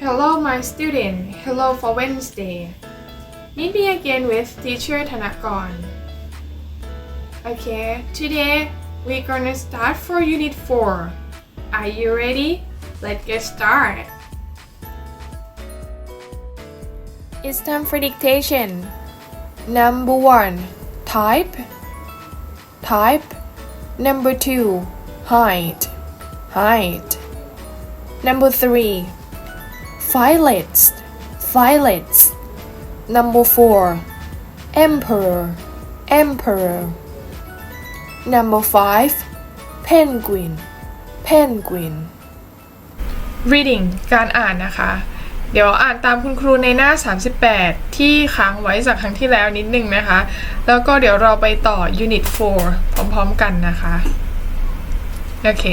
Hello, my student. Hello for Wednesday. Meet me again with teacher Thanakorn. Okay, today we're gonna start for Unit 4. Are you ready? Let's get started. It's time for dictation. Number 1. Type. Type. Number 2. Height. Height. Number 3. Violets. Violets. Number 4. Emperor. Emperor. Number 5. Penguin. Penguin. Reading การอ่านนะคะ เดี๋ยวอ่านตามคุณครูในหน้า 38 ที่ค้างไว้จากครั้งที่แล้วนิดนึงนะคะ แล้วก็เดี๋ยวเราไปต่อ Unit 4 พร้อมๆกันนะคะ โอเค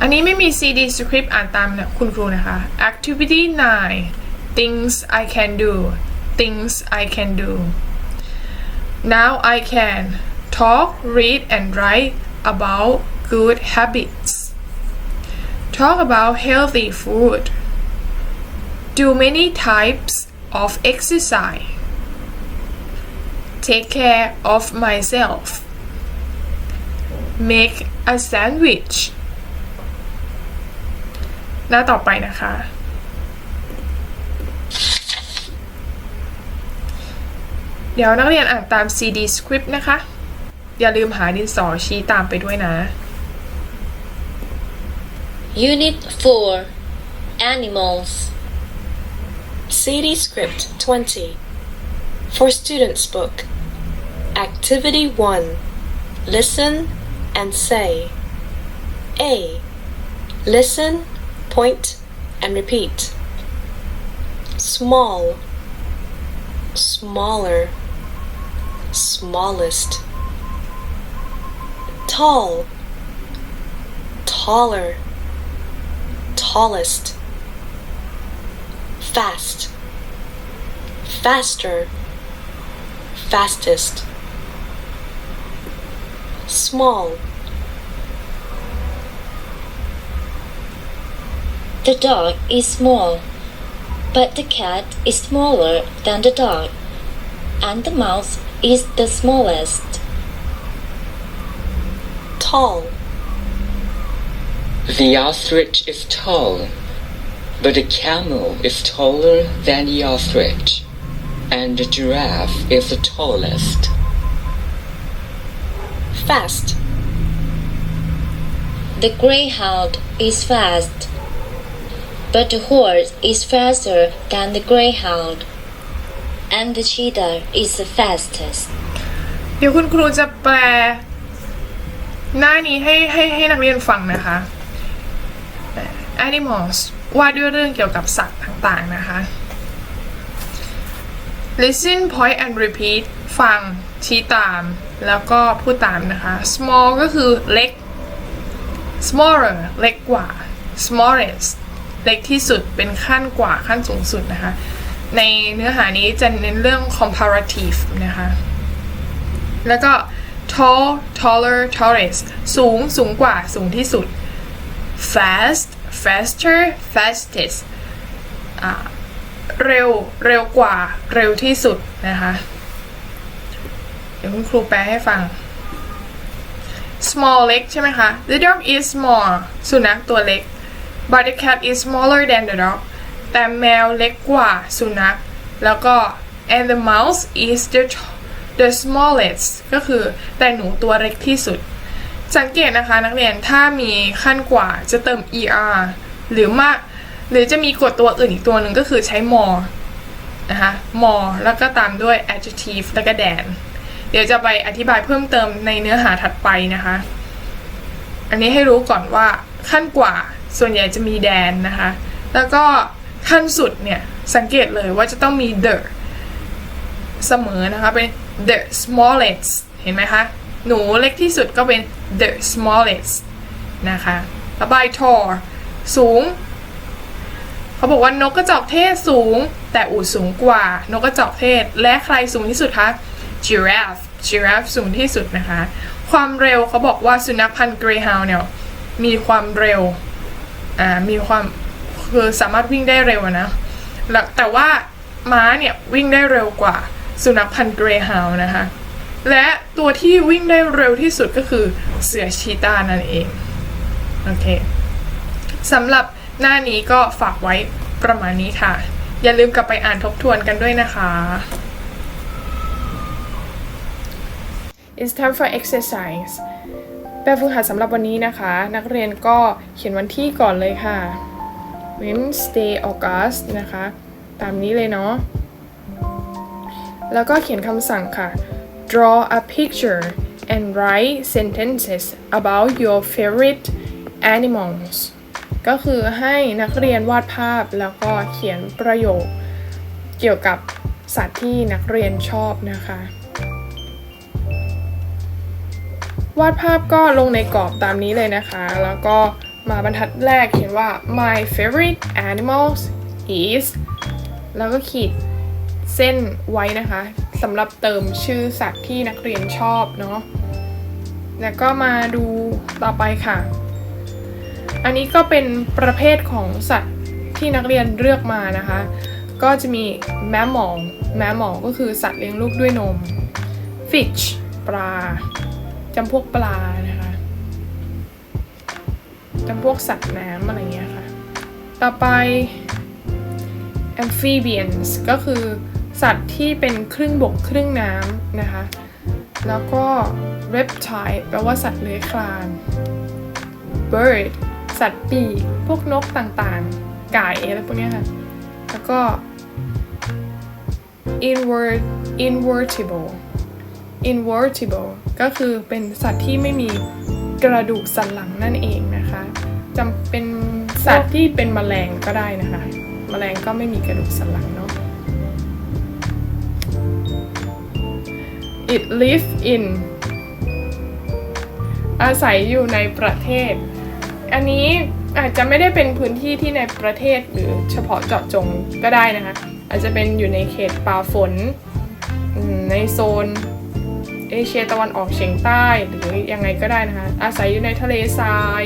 อันนี้ไม่มี CD script อ่านตามนะคุณครูนะคะ Activity 9 Things I can do Things I can do Now I can talk, read and write about good habits Talk about healthy food Do many types of exercise Take care of myself Make a sandwich หน้าต่อไปนะคะ เดี๋ยวนักเรียนอ่านตาม CD script นะคะ อย่าลืมหาดินสอชี้ตามไปด้วยนะ Unit 4 Animals CD Script 20 For Students Book Activity 1 Listen and say A. Listen, point, and repeat. Small, smaller, smallest. Tall, taller, tallest. Fast, faster, fastest, small, The dog is small, but the cat is smaller than the dog, and the mouse is the smallest. tall, The ostrich is tall, but the camel is taller than the ostrich, and the giraffe is the tallest. fast, The greyhound is fast, but the horse is faster than the greyhound, and the cheetah is the fastest. เดี๋ยวคุณครูจะแปลหน้านี้ให้ให้ให้นักเรียนฟังนะคะ Animals ว่าด้วยเรื่องเกี่ยวกับสัตว์ต่างๆนะคะ Listen point and repeat ฟังชี้ตามแล้วก็พูดตามนะคะ Small ก็คือเล็ก Smaller เล็กกว่า Smallest เล็กที่สุดเป็นขั้นกว่าขั้นสูงสุดนะคะ ในเนื้อหานี้จะเน้นเรื่อง comparative นะคะ แล้วก็ tall taller tallest สูงสูงกว่าสูงที่สุด fast faster fastest เร็วเร็วกว่าเร็วที่สุดนะคะ เดี๋ยวคุณครูแปลให้ฟัง small เล็กใช่ไหมคะ the dog is small สุนัขตัวเล็ก but the cat is smaller than the dog แต่แมวเล็กกว่าสุนัข แล้วก็ and the mouse is the the smallest ก็คือแต่หนูตัวเล็กที่สุด สังเกตนะคะนักเรียนถ้ามีขั้นกว่าจะเติม er หรือมาก หรือจะมีกฎตัวอื่นอีกตัวหนึ่งก็คือใช้ more นะคะ more แล้วก็ตามด้วย adjective แล้วก็ than เดี๋ยวจะไปอธิบายเพิ่มเติมในเนื้อหาถัดไปนะคะ อันนี้ให้รู้ก่อนว่าขั้นกว่า ส่วนใหญ่จะมี than นะคะ แล้วก็ขั้นสุดเนี่ย สังเกตเลยว่าจะต้องมี the เสมอนะคะ เป็น the smallest เห็นไหมคะ หนูเล็กที่สุดก็เป็น the smallest นะคะต่อไป tall สูง เขาบอกว่านกกระจอกเทศสูง แต่อูฐสูงกว่า นกกระจอกเทศ และใครสูงที่สุดคะ giraffe giraffe สูงที่สุดนะคะ ความเร็วเขาบอกว่าสุนัขพันธุ์ greyhound เนี่ย มีความเร็ว อ่ามีความคือสามารถวิ่งได้เร็วนะแล้วแต่ว่าม้าเนี่ยวิ่งได้เร็วกว่าสุนัขพันธุ์เกรฮาวน์นะคะ และตัวที่วิ่งได้เร็วที่สุดก็คือเสือชีตานั่นเอง โอเคสำหรับหน้านี้ก็ฝากไว้ประมาณนี้ค่ะ อย่าลืมกลับไปอ่านทบทวนกันด้วยนะคะ It's time for exercise แบบฝึกหัดสำหรับวันนี้นะคะ นักเรียนก็เขียนวันที่ก่อนเลยค่ะ Wednesday August นะคะ ตามนี้เลยเนาะ แล้วก็เขียนคำสั่งค่ะ draw a picture and write sentences about your favorite animals ก็คือให้นักเรียนวาดภาพแล้วก็เขียนประโยคเกี่ยวกับสัตว์ที่นักเรียนชอบนะคะ วาดภาพก็ลงในกรอบตามนี้เลยนะคะ แล้วก็มาบรรทัดแรกเขียนว่า my favorite animals is แล้วก็ขีดเส้นไว้นะคะสำหรับเติมชื่อสัตว์ที่นักเรียนชอบเนาะ แล้วก็มาดูต่อไปค่ะ อันนี้ก็เป็นประเภทของสัตว์ที่นักเรียนเลือกมานะคะ ก็จะมีแมมมอลแมมมอลก็คือสัตว์เลี้ยงลูกด้วยนม fish ปลา จำพวกปลานะคะจำพวกสัตว์น้ำอะไรเงี้ยค่ะ ต่อไป amphibians ก็คือสัตว์ที่เป็นครึ่งบกครึ่งน้ำนะคะ แล้วก็ reptile แปลว่าสัตว์เลื้อยคลาน bird สัตว์ปีกพวกนกต่างๆ ไก่อะไรพวกนี้ค่ะ แล้วก็ invert invertible invertible ก็คือเป็นสัตว์ที่ไม่มีกระดูกสันหลังนั่นเองนะคะจำเป็นสัตว์ที่เป็นแมลงก็ได้นะคะ แมลงก็ไม่มีกระดูกสันหลังเนาะ it live in อาศัยอยู่ในประเทศ อันนี้อาจจะไม่ได้เป็นพื้นที่ที่ในประเทศหรือเฉพาะเจาะจงก็ได้นะคะ อาจจะเป็นอยู่ในเขตป่าฝน ในโซน เอเชียตะวันออกเฉียงใต้หรือยังไงก็ได้นะคะ อาศัยอยู่ในทะเลทราย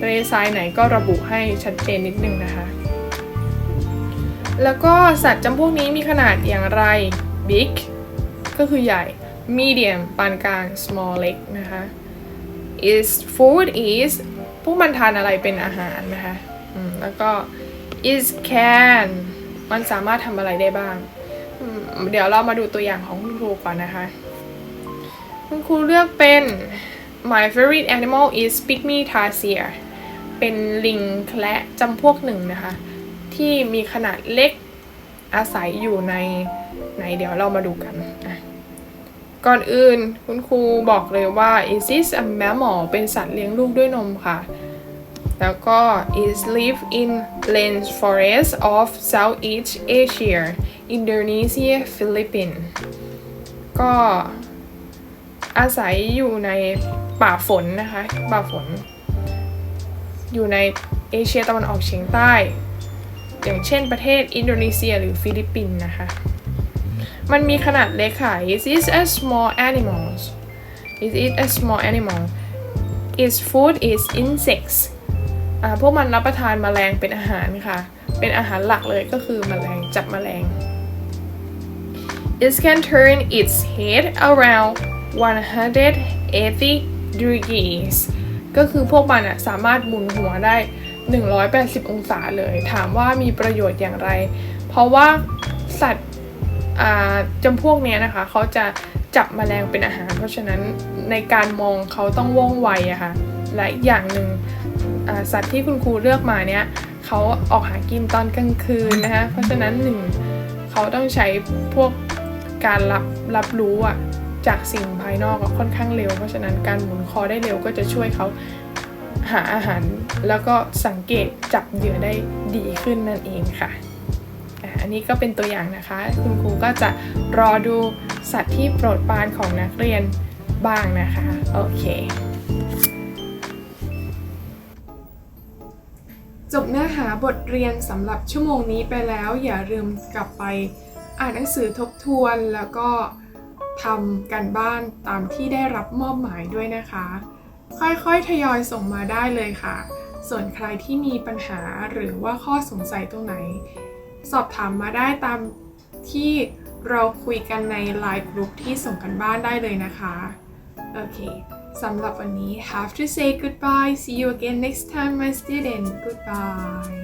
ทะเลทรายไหนก็ระบุให้ชัดเจนนิดนึงนะคะ แล้วก็สัตว์จำพวกนี้มีขนาดอย่างไร big ก็คือใหญ่ medium ปานกลาง small เล็กนะคะ is food is พวกมันทานอะไรเป็นอาหารนะคะแล้วก็ is can มันสามารถทำอะไรได้บ้าง เดี๋ยวเรามาดูตัวอย่างของคุณครูก่อนนะคะ คุณครูเลือกเป็น my favorite animal is pygmy tarsier เป็นลิงแคระจำพวกหนึ่งนะคะ ที่มีขนาดเล็กอาศัยอยู่ในไหนเดี๋ยวเรามาดูกันอะก่อนอื่นคุณครูบอกเลยว่า is this a mammal เป็นสัตว์เลี้ยงลูกด้วยนมค่ะ แล้วก็ is live in rainforest of Southeast Asia Indonesia Philippines ก็ อาศัยอยู่ในป่าฝนนะคะป่าฝน อยู่ในเอเชียตะวันออกเฉียงใต้ อย่างเช่นประเทศอินโดนีเซียหรือฟิลิปปินส์นะคะ มันมีขนาดเล็กค่ะ Is it a small animal Is it a small animal Its food is insects อ่าพวกมันรับประทานแมลงเป็นอาหารค่ะ เป็นอาหารหลักเลยก็คือแมลงจับแมลง It can turn its head around 180 degrees ก็คือพวกมันอะสามารถหมุนหัวได้ 180 องศาเลย ถามว่ามีประโยชน์อย่างไร เพราะว่าสัตว์อ่าจำพวกเนี้ยนะคะ เขาจะจับแมลงเป็นอาหาร เพราะฉะนั้นในการมองเขาต้องว่องไวอะค่ะ และอย่างหนึ่งสัตว์ที่คุณครูเลือกมาเนี้ยเขาออกหากินตอนกลางคืนนะคะ เพราะฉะนั้นหนึ่งเขาต้องใช้พวกการรับรับรู้อะ จากสิ่งภายนอกค่อนข้างเร็ว เพราะฉะนั้นการหมุนคอได้เร็วก็จะช่วยเขาหาอาหาร แล้วก็สังเกตจับเหยื่อได้ดีขึ้นนั่นเองค่ะอะอันนี้ก็เป็นตัวอย่างนะคะ คุณครูก็จะรอดูสัตว์ที่โปรดปรานของนักเรียนบ้างนะคะ โอเค จบเนื้อหาบทเรียนสำหรับชั่วโมงนี้ไปแล้ว อย่าลืมกลับไปอ่านหนังสือทบทวนแล้วก็ ทำกันบ้านตามที่ได้รับมอบหมายด้วยนะคะ ค่อยๆ ทยอยส่งมาได้เลยค่ะ ส่วนใครที่มีปัญหาหรือว่าข้อสงสัยตรงไหน สอบถามมาได้ตามที่เราคุยกันในไลน์กลุ่มที่ส่งกันบ้านได้เลยนะคะ โอเคสำหรับวันนี้ have to say goodbye see you again next time my student goodbye